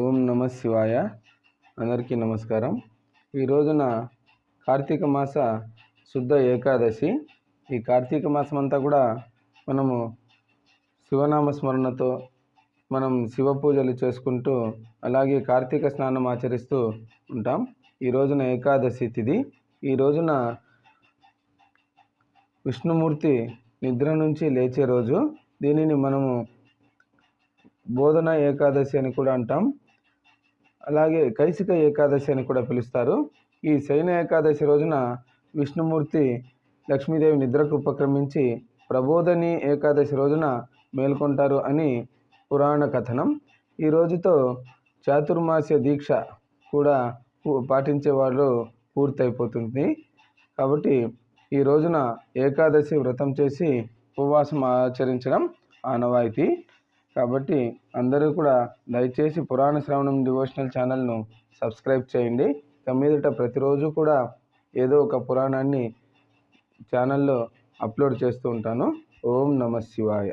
ఓం నమ శివాయ. అందరికీ నమస్కారం. ఈ రోజున కార్తీక మాస శుద్ధ ఏకాదశి. ఈ కార్తీక మాసం అంతా కూడా మనము శివనామ స్మరణతో మనం శివ పూజలు చేసుకుంటూ అలాగే కార్తీక స్నానం ఆచరిస్తూ ఉంటాం. ఈ రోజున ఏకాదశి తిథి ఈ రోజున విష్ణుమూర్తి నిద్ర నుంచి లేచే రోజు దీనిని మనము బోధన ఏకాదశి అని కూడా అంటాం. అలాగే కైసిక ఏకాదశి అని కూడా పిలుస్తారు. ఈ శయన ఏకాదశి రోజున విష్ణుమూర్తి లక్ష్మీదేవి నిద్రకు ఉపక్రమించి ప్రబోధని ఏకాదశి రోజున మేల్కొంటారు అని పురాణ కథనం. ఈ రోజుతో చాతుర్మాస్య దీక్ష కూడా పూ- పాటించే వాళ్ళు పూర్తయిపోతుంది. కాబట్టి ఈ రోజున ఏకాదశి వ్రతం చేసి ఉపవాసం ఆచరించడం ఆనవాయితీ. కాబట్టి అందరూ కూడా దయచేసి పురాణ శ్రవణం డివోషనల్ ఛానల్ను సబ్స్క్రైబ్ చేయండి. ఇక మీదట ప్రతిరోజు కూడా ఏదో ఒక పురాణాన్ని ఛానల్లో అప్లోడ్ చేస్తూ ఉంటాను. ఓం నమ శివాయ.